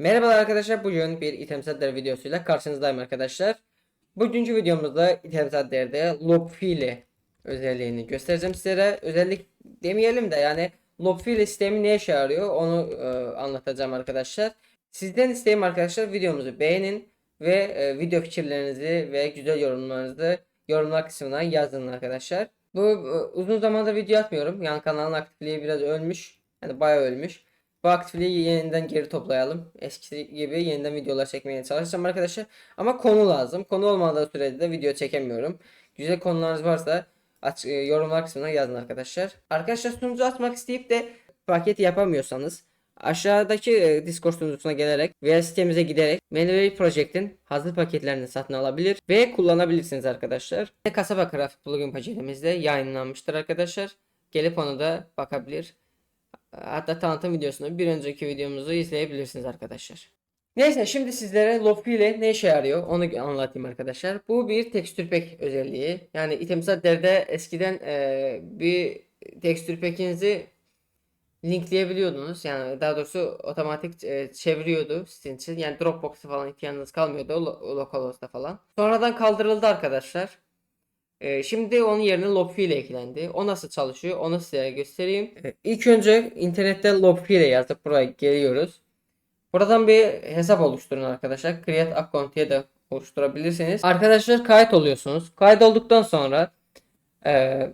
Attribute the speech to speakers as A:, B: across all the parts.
A: Merhabalar arkadaşlar. Bugün bir item sadder videosuyla karşınızdayım arkadaşlar. Bugünkü videomuzda item sadderde Lopfile özelliğini göstereceğim sizlere. Özellik demeyelim de yani Lopfile sistemi ne işe yarıyor onu e, anlatacağım arkadaşlar. Sizden isteğim arkadaşlar videomuzu beğenin ve e, video fikirlerinizi ve güzel yorumlarınızı yorumlar kısmına yazın arkadaşlar. Bu e, uzun zamandır video atmıyorum. Yani kanalın aktifliği biraz ölmüş. Yani bayağı ölmüş. Bu aktifliği yeniden geri toplayalım. Eskisi gibi yeniden videolar çekmeye çalışacağım arkadaşlar. Ama konu lazım. Konu olmadığı sürede de video çekemiyorum. Güzel konularınız varsa aç, e, yorumlar kısmına yazın arkadaşlar. Arkadaşlar sunucu atmak isteyip de paket yapamıyorsanız aşağıdaki e, Discord sunucusuna gelerek veya sitemize giderek Manuary Project'in hazır paketlerini satın alabilir ve kullanabilirsiniz arkadaşlar. Kasaba Craft plugin paketimizde yayınlanmıştır arkadaşlar. Gelip onu da bakabilir. Hatta tanıtım videosunu bir önceki videomuzu izleyebilirsiniz arkadaşlar. Neyse şimdi sizlere Lofi ile ne işe yarıyor onu anlatayım arkadaşlar. Bu bir tekstür pack özelliği. Yani item derde eskiden eee, bir tekstür pack'inizi linkleyebiliyordunuz. Yani daha doğrusu otomatik e, çeviriyordu sizin için. Yani Dropbox'a falan ihtiyacınız kalmıyordu lo- Localhost'ta falan. Sonradan kaldırıldı arkadaşlar. Ee, şimdi onun yerine Lopfi ile eklendi. O nasıl çalışıyor onu size göstereyim. Ee, ilk önce internette Lopfi ile yazıp buraya geliyoruz. Buradan bir hesap oluşturun arkadaşlar. Create account diye de oluşturabilirsiniz. Arkadaşlar kayıt oluyorsunuz. Kayıt olduktan sonra eee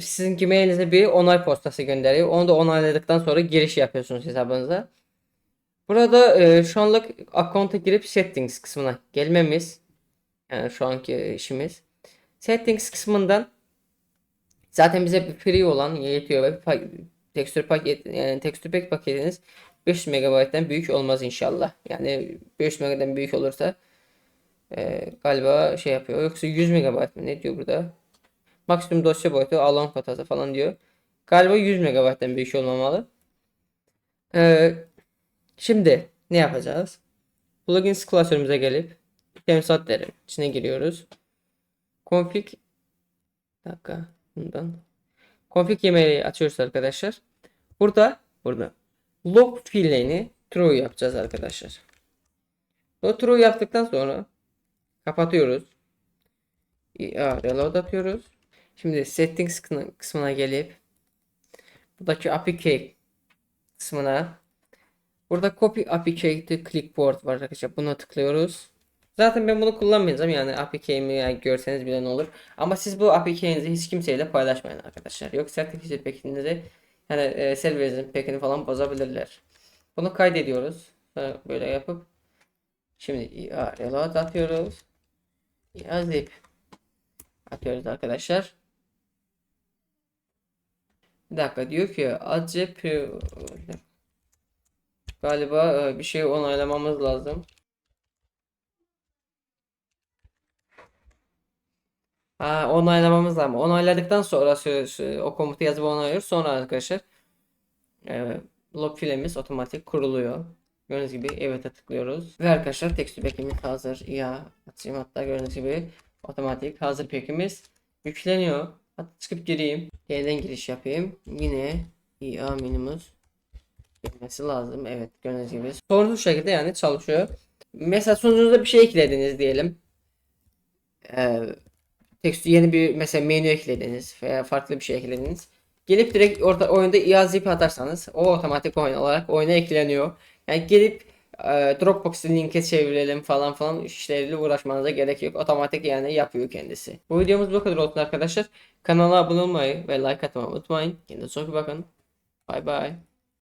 A: sizin Gmail'inize bir onay postası gönderiyor. Onu da onayladıktan sonra giriş yapıyorsunuz hesabınıza. Burada eee, şu anlık account'a girip settings kısmına gelmemiz. Yani şu anki işimiz. Settings kısmından zaten bize free olan yetiyor ve tekstür paket yani tekstür pack paketiniz 500 MB'den büyük olmaz inşallah. Yani 500 MB'den büyük olursa e, galiba şey yapıyor. Yoksa 100 MB mı ne diyor burada? Maksimum dosya boyutu alan kotası falan diyor. Galiba 100 MB'den büyük olmamalı. E, şimdi ne yapacağız? Plugins klasörümüze gelip temsatlerin içine giriyoruz. Config bir dakika bundan config yemeği açıyoruz arkadaşlar. Burada burada log file'ini true yapacağız arkadaşlar. O true yaptıktan sonra kapatıyoruz. Reload atıyoruz. Şimdi settings kısmına- gelip buradaki API kısmına burada copy API to clipboard var arkadaşlar. Buna tıklıyoruz. Zaten ben bunu kullanmayacağım yani APK'mi yani görseniz bile ne olur. Ama siz bu APK'nizi hiç kimseyle paylaşmayın arkadaşlar. Yoksa Certificate Pack'inizi yani e, serverinizin pack'ini falan bozabilirler. Bunu kaydediyoruz. Böyle yapıp şimdi reload atıyoruz. Ya zip atıyoruz arkadaşlar. Bir dakika diyor ki acep galiba e, bir şey onaylamamız lazım. Ha, onaylamamız lazım. Onayladıktan sonra o komutu yazıp onaylıyoruz. Sonra arkadaşlar e, log filemiz otomatik kuruluyor. Gördüğünüz gibi evet'e tıklıyoruz. Ve arkadaşlar tekstür pack'imiz hazır. Ya açayım hatta gördüğünüz gibi otomatik hazır pack'imiz yükleniyor. Hatta çıkıp gireyim. Yeniden giriş yapayım. Yine IA menümüz gelmesi lazım. Evet gördüğünüz gibi. Sorunsuz şekilde yani çalışıyor. Mesela sonucunuzda bir şey eklediniz diyelim. Ee, tekstü yeni bir mesela menü eklediniz veya farklı bir şey eklediniz. Gelip direkt orada oyunda IA zip atarsanız o otomatik oyun olarak oyuna ekleniyor. Yani gelip e, Dropbox'u linke çevirelim falan falan işleriyle uğraşmanıza gerek yok. Otomatik yani yapıyor kendisi. Bu videomuz bu kadar olsun arkadaşlar. Kanala abone olmayı ve like atmayı unutmayın. Kendinize çok iyi bakın. Bay bay.